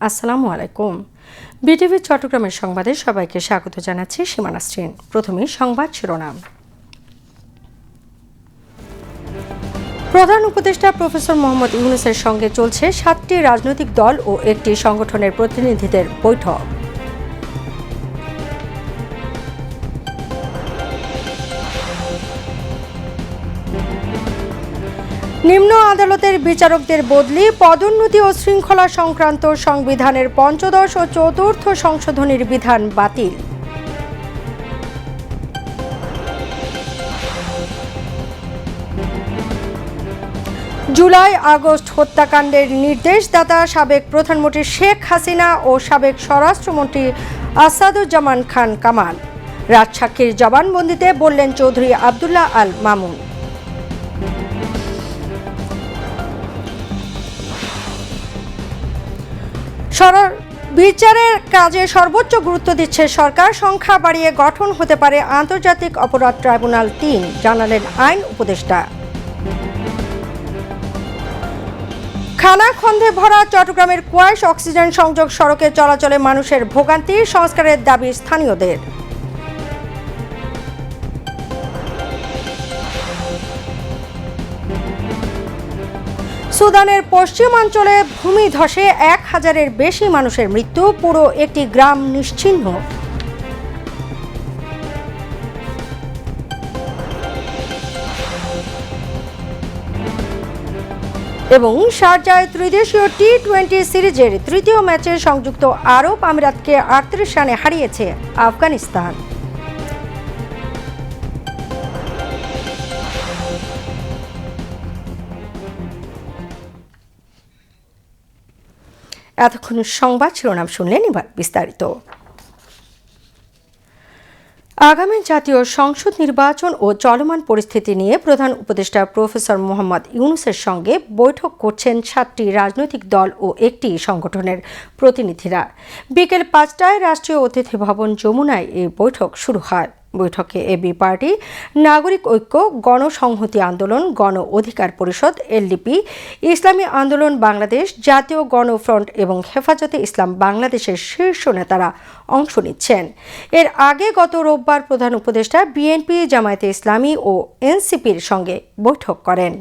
আসসালামু আলাইকুম। বিটিভি চট্টগ্রামের সংবাদে সবাইকে স্বাগত জানাচ্ছি সীমানা শ্রীন প্রথমে সংবাদ শিরোনাম। প্রধান উপদেষ্টা প্রফেসর মোহাম্মদ ইউনুসের সঙ্গে চলছে সাতটি রাজনৈতিক দল ও একটি সংগঠনের প্রতিনিধিদের বৈঠক। নিম্ন আদালতের বিচারকদের বদলি, পদোন্নতি ও শৃঙ্খলা সংক্রান্ত সংবিধানের পঞ্চদশ ও চতুর্থ সংশোধনীর বিধান বাতিল। জুলাই, আগস্ট হত্যাকাণ্ডের নির্দেশদাতা সাবেক প্রধানমন্ত্রী শেখ হাসিনা ও সাবেক স্বরাষ্ট্রমন্ত্রী আসাদুজ্জামান খান কামাল। রাজসাক্ষীর জবানবন্দিতে বললেন চৌধুরী আবদুল্লাহ আল মামুন। বিচারের কাজে সর্বোচ্চ গুরুত্ব দিচ্ছে সরকার। সংখ্যা বাড়িয়ে গঠন হতে পারে আন্তর্জাতিক অপরাধ ট্রাইব্যুনাল তিন, জানালেন আইন উপদেষ্টা। খানাখন্দে ভরা চট্টগ্রামের কোয়াইশ অক্সিজেন সংযোগ সড়কে চলাচলে মানুষের ভোগান্তি, সংস্কারের দাবি স্থানীয়দের। সুদানের পশ্চিমাঞ্চলে ভূমিধসে এক হাজারের বেশি মানুষের মৃত্যু, পুরো একটি গ্রাম নিশ্চিহ্ন। এবং শারজায় ত্রিদেশীয় টি টোয়েন্টি সিরিজের তৃতীয় ম্যাচে সংযুক্ত আরব আমিরাতকে আটত্রিশ রানে হারিয়েছে আফগানিস্তান। এতক্ষণ সংবাদ শিরোনাম শুনলেন এবার বিস্তারিত। আগামী জাতীয় সংসদ নির্বাচন ও চলমান পরিস্থিতি নিয়ে প্রধান উপদেষ্টা প্রফেসর মোহাম্মদ ইউনুসের সঙ্গে বৈঠক করছেন সাতটি রাজনৈতিক দল ও একটি সংগঠনের প্রতিনিধিরা। বিকেল পাঁচটায় রাষ্ট্রীয় অতিথি ভবন যমুনায় এই বৈঠক শুরু হয়। বৈঠকে এবি পার্টি, নাগরিক ঐক্য, গণসংহতি আন্দোলন, গণ অধিকার পরিষদ এলডিপি ইসলামী আন্দোলন বাংলাদেশ, জাতীয় গণফ্রন্ট এবং হেফাজতে ইসলাম বাংলাদেশের শীর্ষ নেতারা অংশ নিচ্ছেন। এর আগে গত রোববার প্রধান উপদেষ্টা বিএনপি জামায়াতে ইসলামী ও এনসিপির সঙ্গে বৈঠক করেন।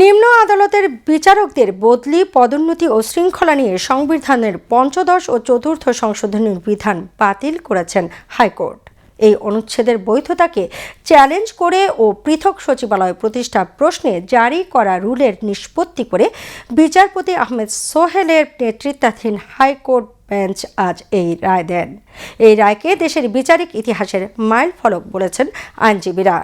নিম্ন আদালতের বিচারকদের বদলি, পদোন্নতি ও শৃঙ্খলা নিয়ে সংবিধানের পঞ্চদশ ও চতুর্থ সংশোধনীর বিধান বাতিল করেছেন হাইকোর্ট। এই অনুচ্ছেদের বৈধতাকে চ্যালেঞ্জ করে ও পৃথক সচিবালয় প্রতিষ্ঠা প্রশ্নে জারি করা রুলের নিষ্পত্তি করে বিচারপতি আহমেদ সোহেলের নেতৃত্বাধীন হাইকোর্ট বেঞ্চ আজ এই রায় দেন। এই রায়কে দেশের বিচারিক ইতিহাসের মাইল ফলক বলেছেন আইনজীবীরা।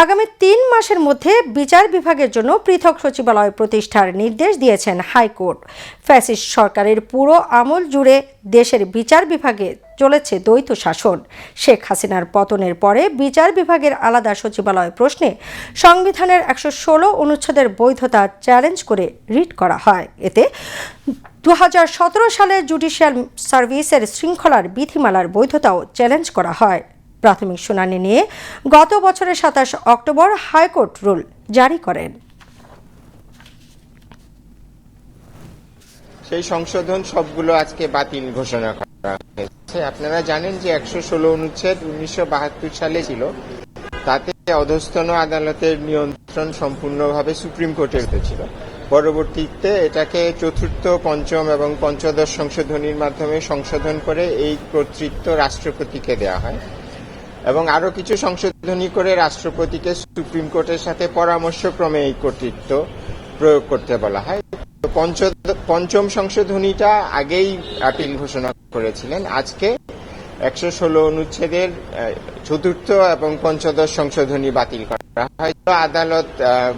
আগামী তিন মাসের মধ্যে বিচার বিভাগের জন্য পৃথক সচিবালয় প্রতিষ্ঠার নির্দেশ দিয়েছেন হাইকোর্ট। ফ্যাসিস্ট সরকারের পুরো আমল জুড়ে দেশের বিচার বিভাগে চলেছে দ্বৈত শাসন। শেখ হাসিনার পতনের পরে বিচার বিভাগের আলাদা সচিবালয় প্রশ্নে সংবিধানের একশো ষোলো অনুচ্ছেদের বৈধতা চ্যালেঞ্জ করে রিট করা হয়। এতে দু সালে জুডিশিয়াল সার্ভিসের শৃঙ্খলার বিধিমালার বৈধতাও চ্যালেঞ্জ করা হয়। প্রাথমিক শুনানি নিয়ে গত বছরের সাতাশ অক্টোবর হাইকোর্ট রুল জারি করেন। সেই সংশোধন সবগুলো আজকে বাতিল ঘোষণা করা হয়েছে। আপনারা জানেন যে একশো ষোলো অনুচ্ছেদ উনিশশো বাহাত্তর সালে ছিল। তাতে অধস্তন আদালতের নিয়ন্ত্রণ সম্পূর্ণভাবে সুপ্রিম কোর্টের ছিল। পরবর্তীতে এটাকে চতুর্থ, পঞ্চম এবং পঞ্চদশ সংশোধনীর মাধ্যমে সংশোধন করে এই কর্তৃত্ব রাষ্ট্রপতিকে দেওয়া হয়। এবং আরও কিছু সংশোধনী করে রাষ্ট্রপতিকে সুপ্রিম কোর্টের সাথে পরামর্শক্রমে এই কর্তৃত্ব প্রয়োগ করতে বলা হয়। পঞ্চম সংশোধনীটা আগেই আপিল ঘোষণা করেছিলেন। আজকে একশো ষোলো অনুচ্ছেদের চতুর্থ এবং পঞ্চদশ সংশোধনী বাতিল করা হয়। তো আদালত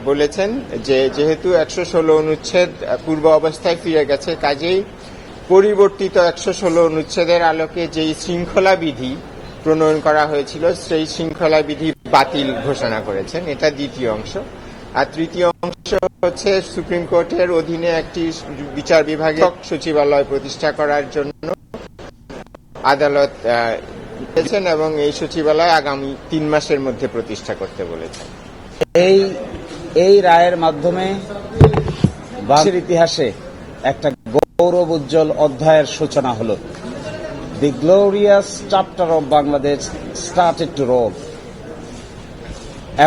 বলেছেন যে যেহেতু একশো ষোলো অনুচ্ছেদ পূর্ব অবস্থায় ফিরে গেছে, কাজেই পরিবর্তিত একশো ষোলো অনুচ্ছেদের আলোকে যেই শৃঙ্খলা বিধি প্রণয়ন করা হয়েছিল, সেই শৃঙ্খলা বিধি বাতিল ঘোষণা করেছেন। এটা দ্বিতীয় অংশ। আর তৃতীয় অংশ হচ্ছে সুপ্রিম কোর্টের অধীনে একটি বিচার বিভাগের সচিবালয় প্রতিষ্ঠা করার জন্য আদালত দিয়েছেন এবং এই সচিবালয় আগামী তিন মাসের মধ্যে প্রতিষ্ঠা করতে বলেছেন। এই এই রায়ের মাধ্যমে ইতিহাসে একটা গৌরব উজ্জ্বল অধ্যায়ের সূচনা হলো। The glorious chapter of Bangladesh started to roll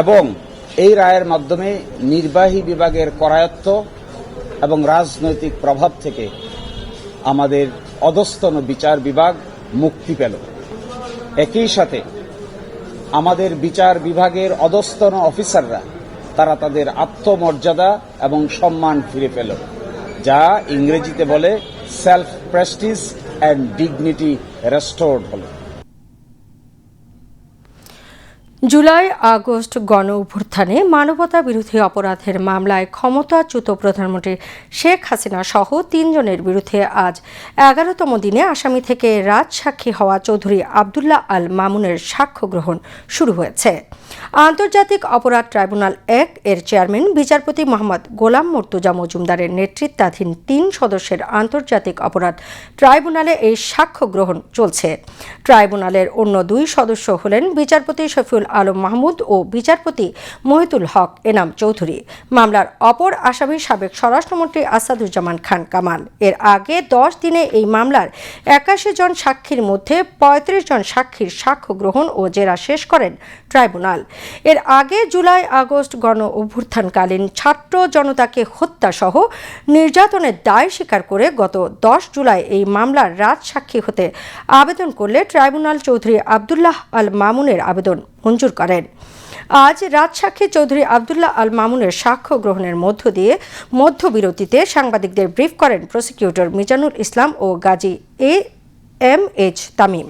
এবং এই রায়ের মাধ্যমে নির্বাহী বিভাগের করায়ত্ত এবং রাজনৈতিক প্রভাব থেকে আমাদের অধস্তন বিচার বিভাগ মুক্তি পেল। একই সাথে আমাদের বিচার বিভাগের অধস্তন অফিসাররা, তারা তাদের আত্মমর্যাদা এবং সম্মান ফিরে পেল, যা ইংরেজিতে বলে self prestige and dignity restored হলো জুলাই, আগস্ট গণ অভ্যুত্থানে মানবতা বিরোধী অপরাধের মামলায় ক্ষমতাচ্যুত প্রধানমন্ত্রী শেখ হাসিনা সহ তিনজনের বিরুদ্ধে আজ এগারোতম দিনে আসামি থেকে রাজসাক্ষী হওয়া চৌধুরী আবদুল্লাহ আল মামুনের সাক্ষ্য গ্রহণ শুরু হয়েছে। আন্তর্জাতিক অপরাধ ট্রাইব্যুনাল এক এর চেয়ারম্যান বিচারপতি মোহাম্মদ গোলাম মর্তুজা মজুমদারের নেতৃত্বাধীন তিন সদস্যের আন্তর্জাতিক অপরাধ ট্রাইব্যুনালে এই সাক্ষ্য গ্রহণ চলছে। ট্রাইব্যুনালের অন্য দুই সদস্য হলেন বিচারপতি শফিউল আলম মাহমুদ ও বিচারপতি মহিতুল হক, এনাম চৌধুরী। মামলার অপর আসামি সাবেক স্বরাষ্ট্রমন্ত্রী আসাদুজ্জামান খান কামাল। এর আগে দশ দিনে এই মামলার একাশি জন সাক্ষীর মধ্যে পঁয়ত্রিশ জন সাক্ষীর সাক্ষ্য গ্রহণ ও জেরা শেষ করেন ট্রাইব্যুনাল। এর আগে জুলাই আগস্ট গণ অভ্যুত্থানকালীন ছাত্র জনতাকে হত্যা সহ নির্যাতনের দায় স্বীকার করে গত দশ জুলাই এই মামলার রাজ সাক্ষী হতে আবেদন করলে ট্রাইব্যুনাল চৌধুরী আবদুল্লাহ আল মামুনের আবেদন মঞ্জুর করেন। আজ রাজসাক্ষী চৌধুরী আবদুল্লাহ আল মামুনের সাক্ষ্য গ্রহণের মধ্য দিয়ে মধ্যবিরতিতে সাংবাদিকদের ব্রিফ করেন prosecutor Mizanul Islam O Gazi A M H Tamim.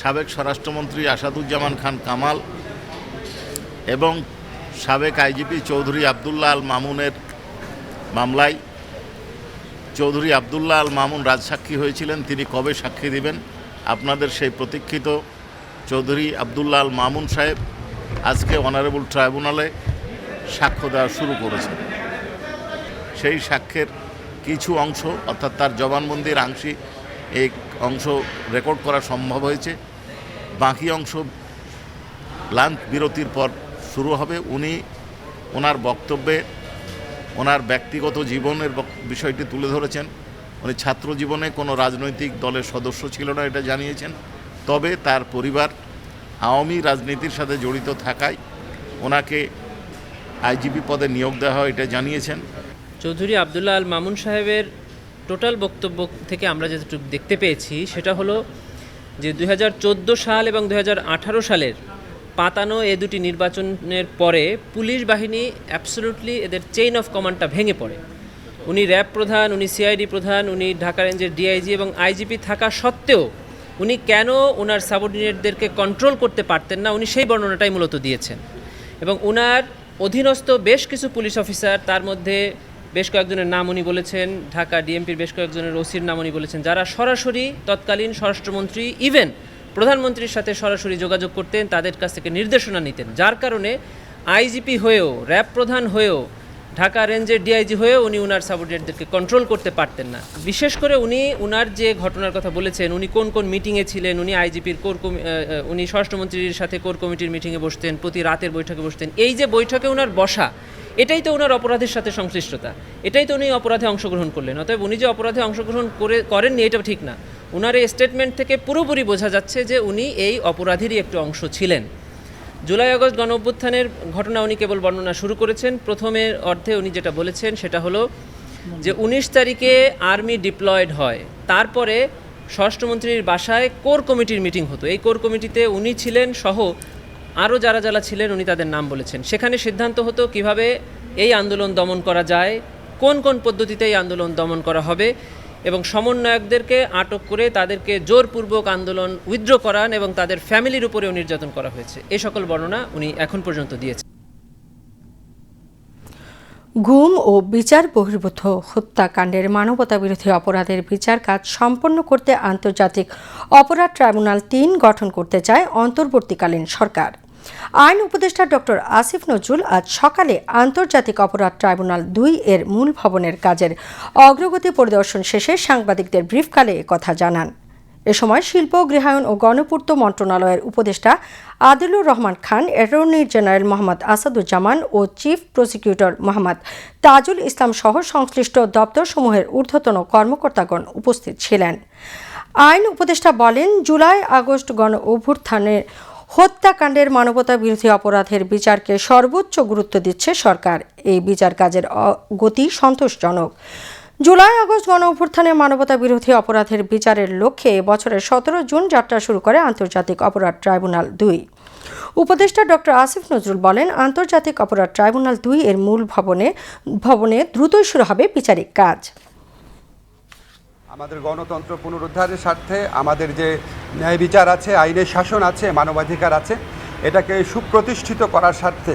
সাবেক স্বরাষ্ট্রমন্ত্রী আসাদুজ্জামান খান কামাল এবং সাবেক আইজিপি চৌধুরী আবদুল্লাহ আল মামুনের মামলায় চৌধুরী আবদুল্লাহ আল মামুন রাজসাক্ষী হয়েছিলেন, তিনি কবে সাক্ষী দিবেন? আপনাদের সেই প্রতীক্ষিত চৌধুরী আবদুল্লাহ আল মামুন সাহেব আজকে অনারেবল ট্রাইব্যুনালে সাক্ষ্য দেওয়া শুরু করেছেন। সেই সাক্ষ্যের কিছু অংশ, অর্থাৎ তার জবানবন্দির আংশিক এই অংশ রেকর্ড করা সম্ভব হয়েছে। বাকি অংশ লাঞ্চ বিরতির পর শুরু হবে। উনি ওনার বক্তব্যে ওনার ব্যক্তিগত জীবনের বিষয়টি তুলে ধরেছেন। উনি ছাত্র জীবনে কোনো রাজনৈতিক দলের সদস্য ছিল না, এটা জানিয়েছেন। তবে তার পরিবার আওয়ামী রাজনীতির সাথে জড়িত থাকায় ওনাকে আইজিপি পদে নিয়োগ দেওয়া হয়, এটা জানিয়েছেন। চৌধুরী আবদুল্লাহ আল মামুন সাহেবের টোটাল বক্তব্য থেকে আমরা যেটুকু দেখতে পেয়েছি, সেটা হলো যে দু হাজার চোদ্দ সাল এবং দু হাজার আঠারো সালের পাতানো এ দুটি নির্বাচনের পরে পুলিশ বাহিনী অ্যাবসলুটলি এদের চেইন অফ কমান্ডটা ভেঙে পড়ে। উনি র্যাব প্রধান, উনি সিআইডি প্রধান, উনি ঢাকা রেঞ্জের ডিআইজি এবং আইজিপি থাকা সত্ত্বেও উনি কেন ওনার সাবঅর্ডিনেটদেরকে কন্ট্রোল করতে পারতেন না, উনি সেই বর্ণনাটাই মূলত দিয়েছেন। এবং ওনার অধীনস্থ বেশ কিছু পুলিশ অফিসার তার মধ্যে বেশ কয়েকজনের নাম উনি বলেছেন, ঢাকা ডিএমপির বেশ কয়েকজনের ওসির নাম উনি বলেছেন, যারা সরাসরি তৎকালীন স্বরাষ্ট্রমন্ত্রী ইভেন প্রধানমন্ত্রীর সাথে সরাসরি যোগাযোগ করতেন, তাদের কাছ থেকে নির্দেশনা নিতেন। যার কারণে আইজিপি হয়েও, র্যাব প্রধান হয়েও, ঢাকা রেঞ্জের ডিআইজি হয়েও উনি উনার সাবঅর্ডিনেটদেরকে কন্ট্রোল করতে পারতেন না। বিশেষ করে উনি উনার যে ঘটনার কথা বলেছেন, উনি কোন কোন মিটিংয়ে ছিলেন, উনি আইজিপির কোর কমি- উনি স্বরাষ্ট্রমন্ত্রীর সাথে কোর কমিটির মিটিংয়ে বসতেন, প্রতি রাতের বৈঠকে বসতেন। এই যে বৈঠকে উনার বসা এটাই তো ওনার অপরাধের সাথে সংশ্লিষ্টতা। এটাই তো উনি অপরাধে অংশগ্রহণ করলেন। অতএব উনি যে অপরাধে অংশগ্রহণ করে, করেননি, এটা ঠিক না। উনার এই স্টেটমেন্ট থেকে পুরোপুরি বোঝা যাচ্ছে যে উনি এই অপরাধেরই একটি অংশ ছিলেন। জুলাই আগস্ট গণ অভ্যুত্থানের ঘটনা উনি কেবল বর্ণনা শুরু করেছেন। প্রথমের অর্ধে উনি যেটা বলেছেন সেটা হলো যে উনিশ তারিখে আর্মি ডিপ্লয়েড হয়। তারপরে স্বরাষ্ট্রমন্ত্রীর বাসায় কোর কমিটির মিটিং হতো। এই কোর কমিটিতে উনি ছিলেন সহ আরও যারা যারা ছিলেন উনি তাদের নাম বলেছেন। সেখানে সিদ্ধান্ত হতো কীভাবে এই আন্দোলন দমন করা যায়, কোন কোন পদ্ধতিতে এই আন্দোলন দমন করা হবে এবং সমন্বয়কদেরকে আটক করে তাদেরকে জোরপূর্বক আন্দোলন উইথড্র করান এবং তাদের ফ্যামিলির উপরেও নির্যাতন করা হয়েছে। এই সকল বর্ণনা উনি এখন পর্যন্ত দিয়েছেন। গুম ও বিচার বহির্ভূত হত্যাকাণ্ডের মানবতা বিরোধী অপরাধের বিচার কাজ সম্পন্ন করতে আন্তর্জাতিক অপরাধ ট্রাইব্যুনাল তিন গঠন করতে চায় অন্তর্বর্তীকালীন সরকার। আইন উপদেষ্টা ডক্টর আসিফ নজরুল আজ সকালে আন্তর্জাতিক অপরাধ ট্রাইব্যুনাল দুই এর মূল ভবনের কাজের অগ্রগতি পরিদর্শন শেষে সাংবাদিকদের ব্রিফকালে কথা জানান। এ সময় শিল্প, গৃহায়ন ও গণপূর্ত মন্ত্রণালয়ের উপদেষ্টা আদিলুর রহমান খান, অ্যাটর্নি জেনারেল মোহাম্মদ আসাদুজ্জামান ও চিফ প্রসিকিউটর মোহাম্মদ তাজুল ইসলাম সহ সংশ্লিষ্ট দপ্তরসমূহের ঊর্ধ্বতন কর্মকর্তাগণ উপস্থিত ছিলেন। আইন উপদেষ্টা বলেন, জুলাই আগস্ট গণ অভ্যুত্থানের হত্যাকাণ্ডের মানবতা বিরোধী অপরাধের বিচারকে সর্বোচ্চ গুরুত্ব দিচ্ছে সরকার। এই বিচার কাজের গতি সন্তোষজনক। জুলাই আগস্ট গণ অভ্যুত্থানে মানবতা বিরোধী অপরাধের বিচারের লক্ষ্যে বছরের সতেরো জুন যাত্রা শুরু করে আন্তর্জাতিক অপরাধ ট্রাইব্যুনাল দুই। উপদেষ্টা ডক্টর আসিফ নজরুল বলেন, আন্তর্জাতিক অপরাধ ট্রাইব্যুনাল দুই এর মূল ভবনে ভবনে দ্রুতই শুরু হবে বিচারিক কাজ। আমাদের গণতন্ত্র পুনরুদ্ধারের স্বার্থে আমাদের যে ন্যায় বিচার আছে, আইনের শাসন আছে, মানবাধিকার আছে, এটাকে সুপ্রতিষ্ঠিত করার স্বার্থে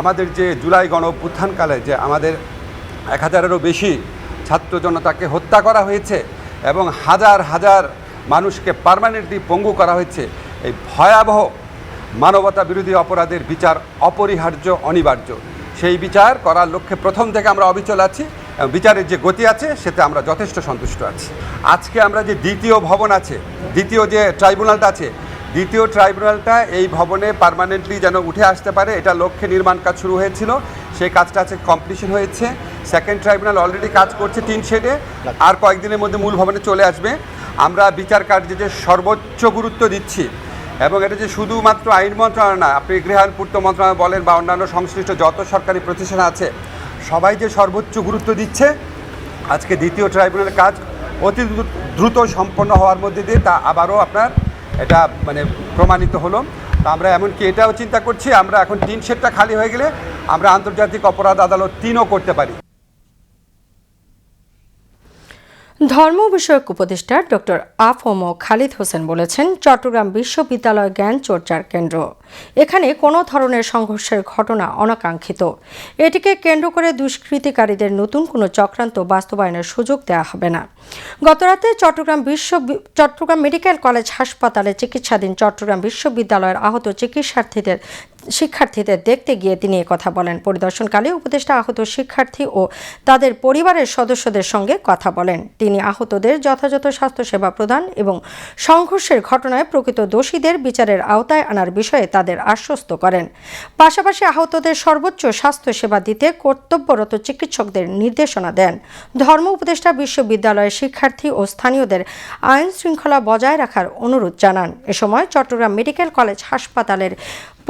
আমাদের যে জুলাই গণ অভ্যুত্থানকালে যে আমাদের এক হাজারেরও বেশি ছাত্র জনতাকে হত্যা করা হয়েছে এবং হাজার হাজার মানুষকে পার্মানেন্টলি পঙ্গু করা হয়েছে, এই ভয়াবহ মানবতা বিরোধী অপরাধের বিচার অপরিহার্য, অনিবার্য। সেই বিচার করার লক্ষ্যে প্রথম থেকে আমরা অবিচল আছি। বিচারের যে গতি আছে, সেতে আমরা যথেষ্ট সন্তুষ্ট আছি। আজকে আমরা যে দ্বিতীয় ভবন আছে, দ্বিতীয় যে ট্রাইব্যুনালটা আছে, দ্বিতীয় ট্রাইব্যুনালটা এই ভবনে পার্মানেন্টলি যেন উঠে আসতে পারে, এটা লক্ষ্যে নির্মাণ কাজ শুরু হয়েছিল। সেই কাজটা আছে কমপ্লিশন হয়েছে। সেকেন্ড ট্রাইব্যুনাল অলরেডি কাজ করছে তিন শেডে আর কয়েকদিনের মধ্যে মূল ভবনে চলে আসবে। আমরা বিচার কার্যে যে সর্বোচ্চ গুরুত্ব দিচ্ছি, এবং এটা যে শুধুমাত্র আইন মন্ত্রণালয় না, আপনি গৃহায়ণ পূর্ত মন্ত্রণালয় বলেন বা অন্যান্য সংশ্লিষ্ট যত সরকারি প্রতিষ্ঠান আছে সবাই যে সর্বোচ্চ গুরুত্ব দিচ্ছে, আজকে দ্বিতীয় ট্রাইব্যুনালের কাজ অতি দ্রুত সম্পন্ন হওয়ার মধ্যে দিয়ে তা আবারও আপনার এটা মানে প্রমাণিত হলো। তা আমরা এমনকি এটাও চিন্তা করছি, আমরা এখন তিন সেটটা খালি হয়ে গেলে আমরা আন্তর্জাতিক অপরাধ আদালত তিনও করতে পারি। ধর্ম বিষয়ক উপদেষ্টা ডক্টর আফম খালিদ হোসেন বলেছেন, চট্টগ্রাম বিশ্ববিদ্যালয় জ্ঞান চর্চার কেন্দ্র। এখানে কোনো ধরনের সংঘর্ষের ঘটনা অনাকাঙ্ক্ষিত। এটিকে কেন্দ্র করে দুষ্কৃতিকারীদের নতুন কোনো চক্রান্ত বাস্তবায়নের সুযোগ দেওয়া হবে না। গতরাতে চট্টগ্রাম বিশ্ব চট্টগ্রাম মেডিকেল কলেজ হাসপাতালে চিকিৎসাধীন চট্টগ্রাম বিশ্ববিদ্যালয়ের আহত চিকিৎসার্থীদের শিক্ষার্থীদের দেখতে গিয়ে তিনি কথা বলেন। পরিদর্শনকালে উপদেষ্টা আহত শিক্ষার্থী ও তাদের পরিবারের সদস্যদের সঙ্গে কথা বলেন। তিনি আহতদের যথাযথ স্বাস্থ্যসেবা প্রদান এবং সংঘর্ষের ঘটনায় প্রকৃত দোষীদের বিচারের আওতায় আনার বিষয়ে তাদের আশ্বস্ত করেন। পাশাপাশি আহতদের সর্বোচ্চ স্বাস্থ্যসেবা দিতে কর্তব্যরত চিকিৎসকদের নির্দেশনা দেন। ধর্ম উপদেষ্টা বিশ্ববিদ্যালয়ের শিক্ষার্থী ও স্থানীয়দের আইন শৃঙ্খলা বজায় রাখার অনুরোধ জানান। এ সময় চট্টগ্রাম মেডিকেল কলেজ হাসপাতালের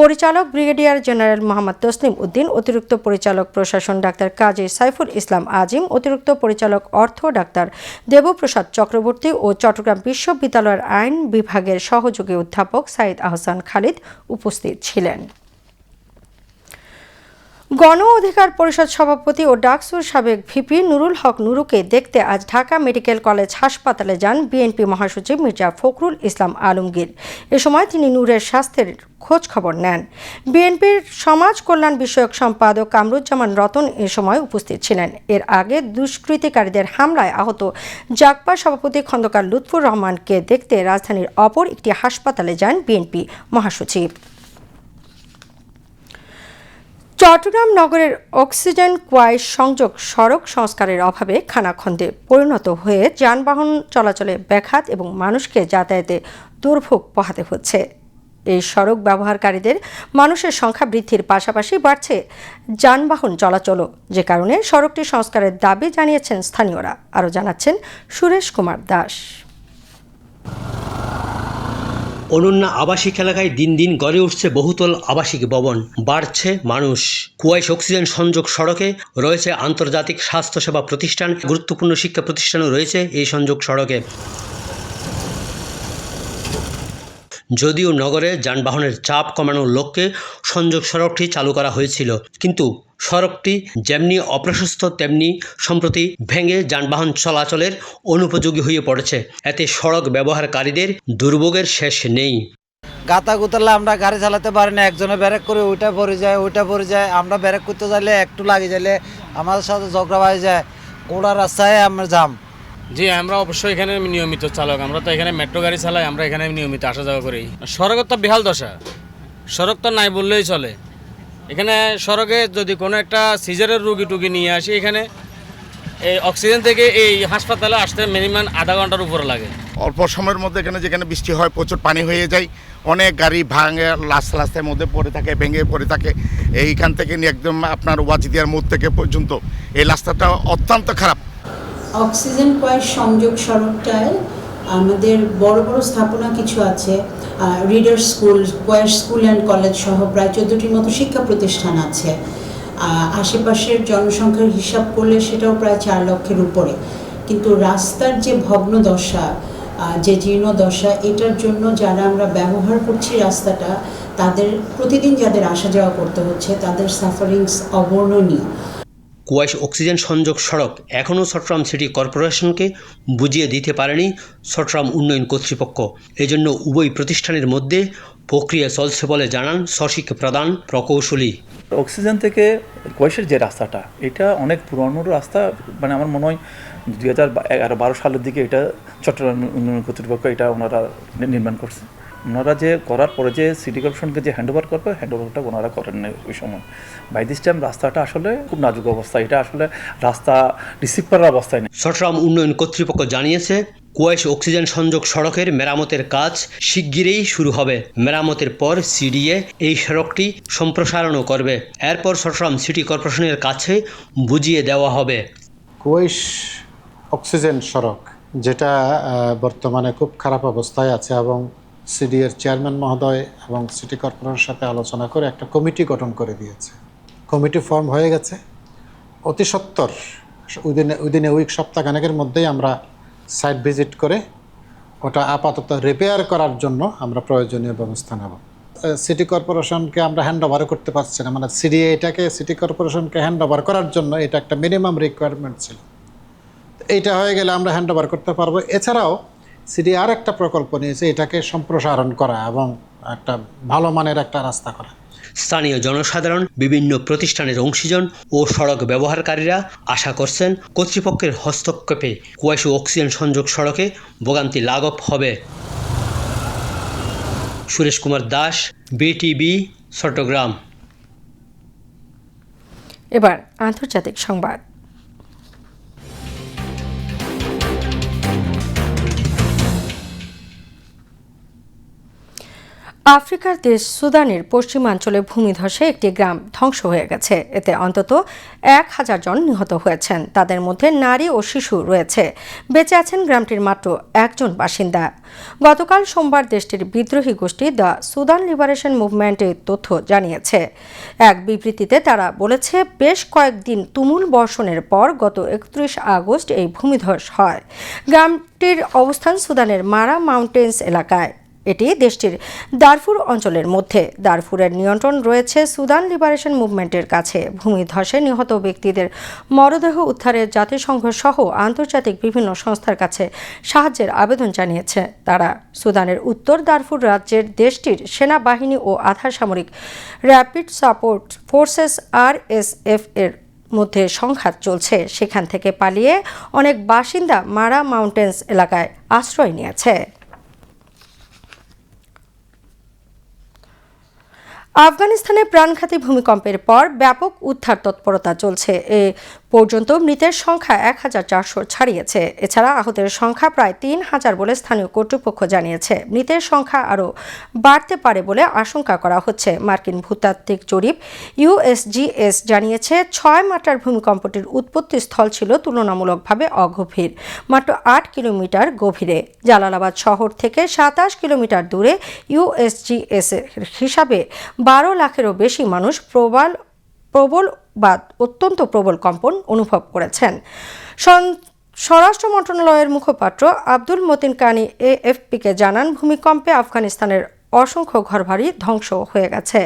পরিচালক ব্রিগেডিয়ার জেনারেল মোহাম্মদ তসলিম উদ্দিন, অতিরিক্ত পরিচালক প্রশাসন ডাক্তার কাজী সাইফুল ইসলাম আজিম, অতিরিক্ত পরিচালক অর্থ ডাক্তার দেবপ্রসাদ চক্রবর্তী ও চট্টগ্রাম বিশ্ববিদ্যালয়ের আইন বিভাগের সহযোগী অধ্যাপক সাইদ আহসান খালিদ উপস্থিত ছিলেন। গণ অধিকার পরিষদ সভাপতি ও ডাকসুর সাবেক ভিপি নুরুল হক নুরুকে দেখতে আজ ঢাকা মেডিকেল কলেজ হাসপাতালে যান বিএনপি মহাসচিব মির্জা ফখরুল ইসলাম আলমগীর। এ সময় তিনি নূরের স্বাস্থ্যের খোঁজ খবর নেন। বিএনপির সমাজ কল্যাণ বিষয়ক সম্পাদক কামরুজ্জামান রতন এ সময় উপস্থিত ছিলেন। এর আগে দুষ্কৃতিকারীদের হামলায় আহত জাগপা সভাপতি খন্দকার লুৎফুর রহমানকে দেখতে রাজধানীর অপর একটি হাসপাতালে যান বিএনপি মহাসচিব। চট্টগ্রাম নগরের অক্সিজেন কোয়াই সংযোগ সড়ক সংস্কারের অভাবে খানাখন্দে পরিণত হয়ে যানবাহন চলাচলে ব্যাঘাত এবং মানুষকে যাতায়াতে দুর্ভোগ পোহাতে হচ্ছে। এই সড়ক ব্যবহারকারীদের মানুষের সংখ্যা বৃদ্ধির পাশাপাশি বাড়ছে যানবাহন চলাচলও। যে কারণে সড়কটি সংস্কারের দাবি জানিয়েছেন স্থানীয়রা। আরও জানাচ্ছেন সুরেশ কুমার দাস। অনন্যা আবাসিক এলাকায় দিন দিন গড়ে উঠছে বহুতল আবাসিক ভবন। বাড়ছে মানুষ। কুয়াইশ অক্সিজেন সংযোগ সড়কে রয়েছে আন্তর্জাতিক স্বাস্থ্যসেবা প্রতিষ্ঠান। গুরুত্বপূর্ণ শিক্ষা প্রতিষ্ঠানও রয়েছে এই সংযোগ সড়কে। যদিও নগরে যানবাহনের চাপ কমানোর লক্ষ্যে সংযোগ সড়কটি চালু করা হয়েছিল, কিন্তু সড়কটি যেমনি অপ্রশস্ত তেমনি সম্প্রতি ভেঙে যানবাহন চলাচলের অনুপযোগী হয়ে পড়েছে। এতে সড়ক ব্যবহারকারীদের দুর্ভোগের শেষ নেই। গাতা গুতালে আমরা গাড়ি চালাতে পারি না, একজনে ব্যারেক করে ওইটা পড়ে যায়, ওইটা পড়ে যায়, আমরা ব্যারেক করতে যাইলে একটু লাগে যাইলে আমাদের সাথে ঝগড়া হয়ে যায়। ওরা রাস্তায় আমরা যাম। জি, আমরা অবশ্যই এখানে নিয়মিত চালক। আমরা তো এখানে মেট্রো গাড়ি চালাই, আমরা এখানে নিয়মিত আসা যাওয়া করি। সড়কের তো বেহাল দশা। সড়ক তো নাই বললেই চলে। এখানে সড়কে যদি কোনো একটা সিজারের রুগী টুগি নিয়ে আসি, এখানে এই অক্সিজেন থেকে এই হাসপাতালে আসতে মিনিমাম আধা ঘণ্টার উপরে লাগে। অল্প সময়ের মধ্যে এখানে যেখানে বৃষ্টি হয়, প্রচুর পানি হয়ে যায়। অনেক গাড়ি ভাঙে লাস্ট লাস্টের মধ্যে পড়ে থাকে, ভেঙে পড়ে থাকে। এইখান থেকে একদম আপনার ওয়াজিদিয়ার মোড় থেকে পর্যন্ত। এই রাস্তাটা অত্যন্ত খারাপ। অক্সিজেন কয়েক সংযোগ সড়কটায় আমাদের বড় বড় স্থাপনা কিছু আছে reader school choir school and college সহ প্রায় চোদ্দটির মতো শিক্ষা প্রতিষ্ঠান আছে। আশেপাশের জনসংখ্যার হিসাব করলে সেটাও প্রায় চার লক্ষের উপরে। কিন্তু রাস্তার যে ভগ্ন দশা যে জীর্ণ দশা, এটার জন্য যারা আমরা ব্যবহার করছি রাস্তাটা, তাদের প্রতিদিন যাদের আসা যাওয়া করতে হচ্ছে, তাদের সাফারিংস অবর্ণনীয়। কুয়াইশ অক্সিজেন সংযোগ সড়ক এখনও চট্টগ্রাম সিটি কর্পোরেশনকে বুঝিয়ে দিতে পারেনি চট্টগ্রাম উন্নয়ন কর্তৃপক্ষ। এজন্য উভয় প্রতিষ্ঠানের মধ্যে প্রক্রিয়া চলছে বলে জানান সশিক প্রধান প্রকৌশলী। অক্সিজেন থেকে কৈশের যে রাস্তাটা, এটা অনেক পুরনো রাস্তা। মানে আমার মনে হয় দুই হাজার বারো সালের দিকে এটা চট্টগ্রাম উন্নয়ন কর্তৃপক্ষ এটা ওনারা নির্মাণ করছে। ওনারা যে করার পরে যে সিটি কর্পোরেশনকে যে হ্যান্ড ওভার করবে হ্যান্ড ওভারটা ওনারা করেন না ওই সময়। বাই দিস টাইম রাস্তাটা আসলে খুব নাজুক অবস্থা। এটা আসলে রাস্তা রিসিভ করার অবস্থায় নেই। চট্টগ্রাম উন্নয়ন কর্তৃপক্ষ জানিয়েছে কুয়াইশ অক্সিজেন সংযোগ সড়কের মেরামতের কাজ শিগগিরই শুরু হবে। মেরামতের পর সিডিএ এই সড়কটি সম্প্রসারণও করবে। এরপর চট্টগ্রাম সিটি কর্পোরেশনের কাছে বুঝিয়ে দেওয়া হবে। কুয়াইশ অক্সিজেন সড়ক যেটা বর্তমানে খুব খারাপ অবস্থায় আছে এবং সিডিএর চেয়ারম্যান মহোদয় এবং সিটি কর্পোরেশনের সাথে আলোচনা করে একটা কমিটি গঠন করে দিয়েছে। কমিটি ফর্ম হয়ে গেছে। অতি সত্বর উইদিন উইদিন এ উইক সপ্তাহখানেকের মধ্যেই আমরা সাইট ভিজিট করে ওটা আপাতত রিপেয়ার করার জন্য আমরা প্রয়োজনীয় ব্যবস্থা নেব। সিটি কর্পোরেশনকে আমরা হ্যান্ড ওভারও করতে পারছি না। মানে সিডিএ এটাকে, সিটি কর্পোরেশনকে হ্যান্ড ওভার করার জন্য এটা একটা মিনিমাম রিকোয়ারমেন্ট ছিল। এইটা হয়ে গেলে আমরা হ্যান্ড ওভার করতে পারব। এছাড়াও সিডি আর একটা প্রকল্প নিয়েছে এটাকে সম্প্রসারণ করা এবং একটা ভালো মানের একটা রাস্তা করা। স্থানীয় জনসাধারণ বিভিন্ন প্রতিষ্ঠানের অংশীজন ও সড়ক ব্যবহারকারীরা আশা করছেন কর্তৃপক্ষের হস্তক্ষেপে কুয়াইশ অক্সিজেন সংযোগ সড়কে ভোগান্তি লাঘব হবে। সুরেশ কুমার দাস বিটিভি চট্টগ্রাম। এবার আন্তর্জাতিক সংবাদ। আফ্রিকার দেশ সুদানের পশ্চিমাঞ্চলে ভূমিধসে একটি গ্রাম ধ্বংস হয়ে গেছে। এতে অন্তত এক হাজার জন নিহত হয়েছেন। তাদের মধ্যে নারী ও শিশু রয়েছে। বেঁচে আছেন গ্রামটির মাত্র একজন বাসিন্দা। গতকাল সোমবার দেশটির বিদ্রোহী গোষ্ঠী দ্য সুদান লিবারেশন মুভমেন্টের তথ্য জানিয়েছে। এক বিবৃতিতে তারা বলেছে, বেশ কয়েকদিন তুমুল বর্ষণের পর গত একত্রিশ আগস্ট এই ভূমিধস হয়। গ্রামটির অবস্থান সুদানের মারা মাউন্টেন্স এলাকায়। এটি দেশটির দারফুর অঞ্চলের মধ্যে। দারফুরের নিয়ন্ত্রণ রয়েছে সুদান লিবারেশন মুভমেন্টের কাছে। ভূমিধসে নিহত ব্যক্তিদের মরদেহ উদ্ধারে জাতিসংঘ সহ আন্তর্জাতিক বিভিন্ন সংস্থার কাছে সাহায্যের আবেদন জানিয়েছে। তারা সুদানের উত্তর দারফুর রাজ্যের দেশটির সেনাবাহিনী ও আধা সামরিক rapid support forces R S F এর মধ্যে সংঘাত চলছে। সেখান থেকে পালিয়ে অনেক বাসিন্দা মারা মাউন্টেন্স এলাকায় আশ্রয় নিয়েছে। আফগানিস্তানে প্রাণঘাতী ভূমিকম্পের পর ব্যাপক উদ্ধার তৎপরতা চলছে। এ পর্যন্ত মৃতের সংখ্যা এক হাজার চারশো ছাড়িয়েছে। এছাড়া আহতের সংখ্যা প্রায় তিন হাজার বলে স্থানীয় কর্তৃপক্ষ জানিয়েছে। মৃতের সংখ্যা আরও বাড়তে পারে বলে আশঙ্কা করা হচ্ছে। মার্কিন ভূতাত্ত্বিক জরিপ ইউএসজিএস জানিয়েছে, ছয় মাত্রার ভূমিকম্পটির উৎপত্তি স্থল ছিল তুলনামূলকভাবে অগভীর, মাত্র আট কিলোমিটার গভীরে। জালালাবাদ শহর থেকে সাতাশ কিলোমিটার দূরে ইউএসজিএস হিসাবে বারো লাখেরও বেশি মানুষ প্রবাল প্রবল বা অত্যন্ত প্রবল কম্পন অনুভব করেছেন। স্বরাষ্ট্র মন্ত্রণালয়ের মুখপাত্র আব্দুল মতিন কানি এএফপিকে জানান, ভূমিকম্পে আফগানিস্তানের অসংখ্য ঘরবাড়ি ধ্বংস হয়ে গেছে।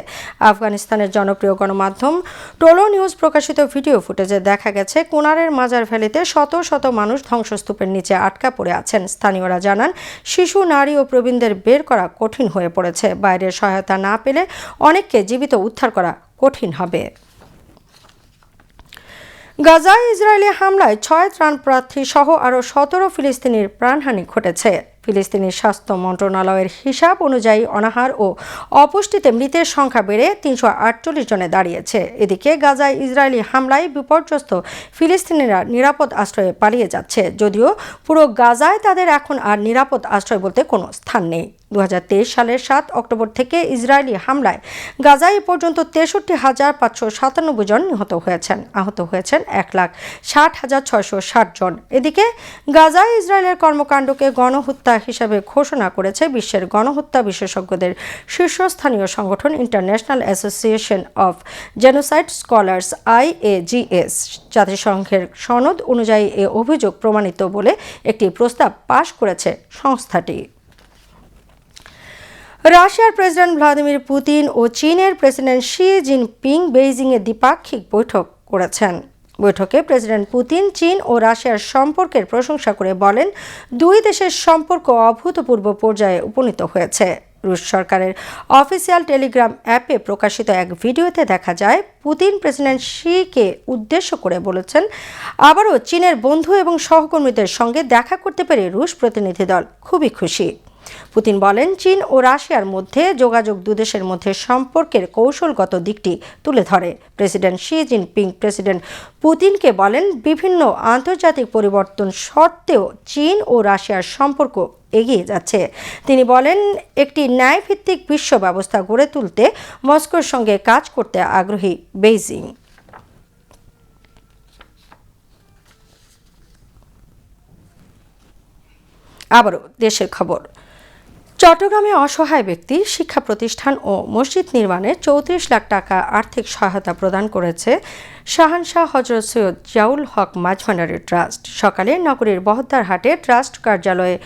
আফগানিস্তানের জনপ্রিয় গণমাধ্যম টোলো নিউজ প্রকাশিত ভিডিও ফুটেজে দেখা গেছে, কোনারের মাজার ভ্যালিতে শত শত মানুষ ধ্বংসস্তূপের নিচে আটকা পড়ে আছেন। স্থানীয়রা জানান, শিশু, নারী ও প্রবীণদের বের করা কঠিন হয়ে পড়েছে। বাইরের সহায়তা না পেলে অনেককে জীবিত উদ্ধার করা কঠিন হবে। গাজায় ইসরায়েলি হামলায় ছয় ত্রাণ প্রার্থী সহ আরও সতেরো ফিলিস্তিনির প্রাণহানি ঘটেছে। ফিলিস্তিনি স্বাস্থ্য মন্ত্রণালয়ের হিসাব অনুযায়ী অনাহার ও অপুষ্টিতে মৃতের সংখ্যা বেড়ে তিনশো আটচল্লিশ জনে দাঁড়িয়েছে। এদিকে গাজায় ইসরায়েলি হামলায় বিপর্যস্ত ফিলিস্তিনিরা নিরাপদ আশ্রয়ে পালিয়ে যাচ্ছে। যদিও পুরো গাজায় তাদের এখন আর নিরাপদ আশ্রয় বলতে কোনো স্থান নেই। দু হাজার তেইশ সালের সাত অক্টোবর থেকে ইসরায়েলি হামলায় গাজায় পর্যন্ত তেষট্টি হাজার পাঁচশো সাতানব্বই জন নিহত হয়েছেন। আহত হয়েছেন এক লাখ ষাট হাজার ছয়শো ষাট জন। এদিকে গাজায় ইসরায়েলের কর্মকাণ্ডকে গণহত্যা হিসাবে ঘোষণা করেছে বিশ্বের গণহত্যা বিশেষজ্ঞদের শীর্ষস্থানীয় সংগঠন international association of genocide scholars IAGS. জাতিসংঘের সনদ অনুযায়ী এ অভিযোগ প্রমাণিত বলে একটি প্রস্তাব পাশ করেছে সংস্থাটি। রাশিয়ার প্রেসিডেন্ট ভ্লাদিমির পুতিন ও চীনের প্রেসিডেন্ট শি জিনপিং বেইজিংয়ে দ্বিপাক্ষিক বৈঠক করেছেন। বৈঠকে প্রেসিডেন্ট পুতিন চীন ও রাশিয়ার সম্পর্কের প্রশংসা করে বলেন, দুই দেশের সম্পর্ক অভূতপূর্ব পর্যায়ে উপনীত হয়েছে। রুশ সরকারের অফিসিয়াল টেলিগ্রাম অ্যাপে প্রকাশিত এক ভিডিওতে দেখা যায়, পুতিন প্রেসিডেন্ট শিকে উদ্দেশ্য করে বলেছেন, আবারও চীনের বন্ধু এবং সহকর্মীদের সঙ্গে দেখা করতে পেরে রুশ প্রতিনিধি দল খুবই খুশি। পুতিন বলেন, চীন ও রাশিয়ার মধ্যে যোগাযোগ দুদেশের মধ্যে সম্পর্কের কৌশলগত দিকটি তুলে ধরে। প্রেসিডেন্ট শি জিনপিং, প্রেসিডেন্ট পুতিনকে বলেন, বিভিন্ন আন্তর্জাতিক পরিবর্তন সত্ত্বেও চীন ও রাশিয়ার সম্পর্ক এগিয়ে যাচ্ছে। তিনি বলেন, একটি ন্যায়ভিত্তিক বিশ্ব ব্যবস্থা গড়ে তুলতে মস্কোর সঙ্গে কাজ করতে আগ্রহী বেইজিং। আবারও দেশের খবর। চট্টগ্রামে অসহায় ব্যক্তি, শিক্ষা প্রতিষ্ঠান ও মসজিদ নির্মাণে চৌত্রিশ লাখ টাকা আর্থিক সহায়তা প্রদান করেছে শাহানশাহ হজরত সৈয়দ জিয়াউল হক মাঝভান্ডারি ট্রাস্ট। সকালে নগরীর বহদ্দার হাটে ট্রাস্ট কার্যালয়ে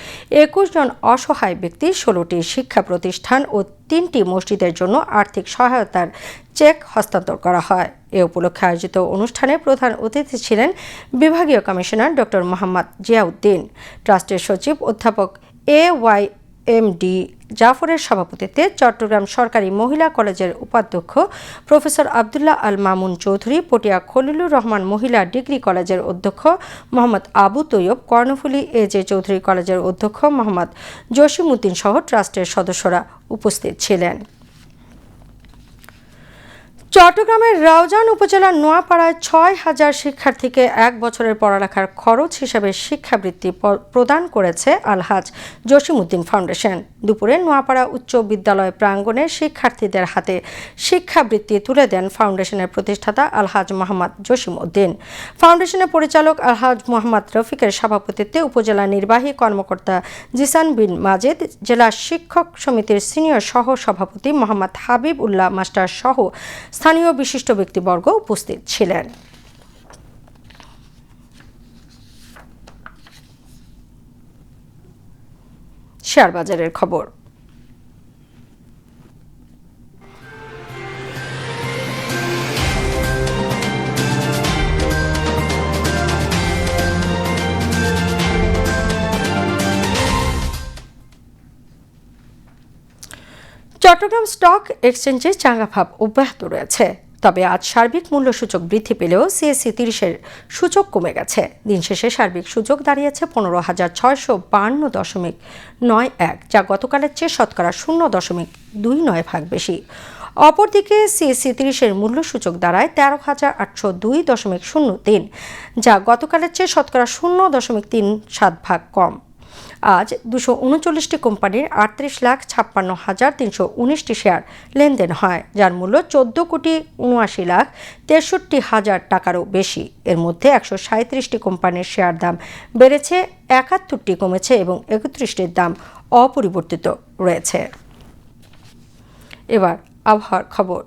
একুশ জন অসহায় ব্যক্তি, ষোলোটি শিক্ষা প্রতিষ্ঠান ও তিনটি মসজিদের জন্য আর্থিক সহায়তার চেক হস্তান্তর করা হয়। এ উপলক্ষে আয়োজিত অনুষ্ঠানে প্রধান অতিথি ছিলেন বিভাগীয় কমিশনার ডক্টর মোহাম্মদ জিয়াউদ্দিন। ট্রাস্টের সচিব অধ্যাপক এ ওয়াই এমডি জাফরের সভাপতিত্বে চট্টগ্রাম সরকারি মহিলা কলেজের উপাধ্যক্ষ প্রফেসর আবদুল্লাহ আল মামুন চৌধুরী, পটিয়া খলিলুর রহমান মহিলা ডিগ্রি কলেজের অধ্যক্ষ মোহাম্মদ আবু তৈয়ব, কর্ণফুলী এ জে চৌধুরী কলেজের অধ্যক্ষ মোহাম্মদ জসিমউদ্দিন সহ ট্রাস্টের সদস্যরা উপস্থিত ছিলেন। চট্টগ্রামের রাউজান উপজেলার নোয়াপাড়ায় ছয় হাজার শিক্ষার্থীকে এক বছরের পড়ালেখার খরচ হিসাবে শিক্ষাবৃত্তি প্রদান করেছে আলহাজ জসিমউদ্দিন ফাউন্ডেশন। দুপুরে নোয়াপাড়া উচ্চ বিদ্যালয় প্রাঙ্গণে শিক্ষার্থীদের হাতে শিক্ষাবৃত্তি তুলে দেন ফাউন্ডেশনের প্রতিষ্ঠাতা আলহাজ মোহাম্মদ জসিমউদ্দিন। ফাউন্ডেশনের পরিচালক আলহাজ মোহাম্মদ রফিকের সভাপতিত্বে উপজেলা নির্বাহী কর্মকর্তা জিসান বিন মাজেদ, জেলা শিক্ষক সমিতির সিনিয়র সহ সভাপতি মোহাম্মদ হাবিব উল্লাহ মাস্টার সহ স্থানীয় বিশিষ্ট ব্যক্তিবর্গ উপস্থিত ছিলেন। শেয়ার বাজারের খবর। চট্টগ্রাম স্টক এক্সচেঞ্জে চাঙ্গা ভাব অব্যাহত রয়েছে। তবে আজ সার্বিক মূল্য সূচক বৃদ্ধি পেলেও সিএসসি তিরিশের সূচক কমে গেছে। দিন শেষে সার্বিক সূচক দাঁড়িয়েছে পনেরো হাজার ছয়শো বান্ন দশমিক নয় এক, যা গতকালের চেয়ে শতকরা শূন্য দশমিক দুই নয় ভাগ বেশি। অপরদিকে সিএসসি তিরিশের মূল্য সূচক দাঁড়ায় তেরো হাজার আটশো দুই দশমিক শূন্য তিন, যা গতকালের চেয়ে শতকরা শূন্য দশমিক তিন সাত ভাগ কম। আজ দুশো উনচল্লিশটি কোম্পানির আটত্রিশ লাখ ছাপ্পান্ন হাজার তিনশো উনিশটি শেয়ার লেনদেন হয়, যার মূল্য চোদ্দ কোটি উনআশি লাখ তেষট্টি হাজার টাকারও বেশি। এর মধ্যে একশো সাঁত্রিশটি কোম্পানির শেয়ার দাম বেড়েছে, একাত্তরটি কমেছে এবং একত্রিশটির দাম অপরিবর্তিত রয়েছে। এবার আবহাওয়ার খবর।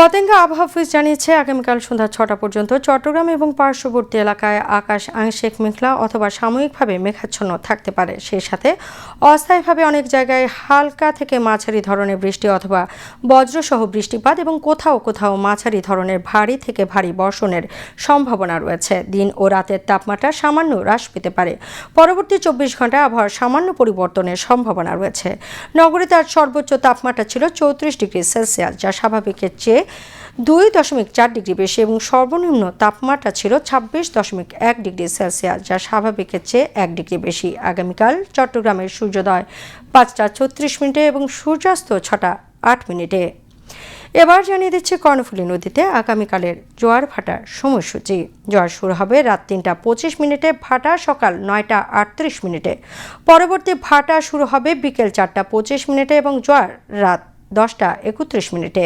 পতেঙ্গা আবহাওয়া অফিস জানিয়েছে, আগামীকাল সন্ধ্যা ছটা পর্যন্ত চট্টগ্রাম এবং পার্শ্ববর্তী এলাকায় আকাশ আংশিক মেঘলা অথবা সাময়িকভাবে মেঘাচ্ছন্ন থাকতে পারে। সেই সাথে অস্থায়ীভাবে অনেক জায়গায় হালকা থেকে মাঝারি ধরনের বৃষ্টি অথবা বজ্রসহ বৃষ্টিপাত এবং কোথাও কোথাও মাঝারি ধরনের ভারী থেকে ভারী বর্ষণের সম্ভাবনা রয়েছে। দিন ও রাতের তাপমাত্রা সামান্য হ্রাস পেতে পারে। পরবর্তী চব্বিশ ঘন্টায় আবহাওয়ার সামান্য পরিবর্তনের সম্ভাবনা রয়েছে। নগরীতে আজ সর্বোচ্চ তাপমাত্রা ছিল চৌত্রিশ ডিগ্রি সেলসিয়াস, যা স্বাভাবিকের চেয়ে দুই দশমিক চার ডিগ্রি বেশি এবং সর্বনিম্ন তাপমাত্রা ছিল ছাব্বিশ দশমিক এক ডিগ্রি সেলসিয়াস, যা স্বাভাবিকের চেয়ে এক ডিগ্রি বেশি। আগামীকাল চট্টগ্রামের সূর্যোদয় পাঁচটা ছত্রিশ মিনিটে এবং সূর্যাস্ত ছটা আট মিনিটে। এবার জানিয়ে দিচ্ছে কর্ণফুলী নদীতে আগামীকালের জোয়ার ভাটার সময়সূচি। জোয়ার শুরু হবে রাত তিনটা পঁচিশ মিনিটে, ভাটা সকাল নয়টা আটত্রিশ মিনিটে। পরবর্তী ভাটা শুরু হবে বিকেল চারটা পঁচিশ মিনিটে এবং জোয়ার রাত দশটা একত্রিশ মিনিটে।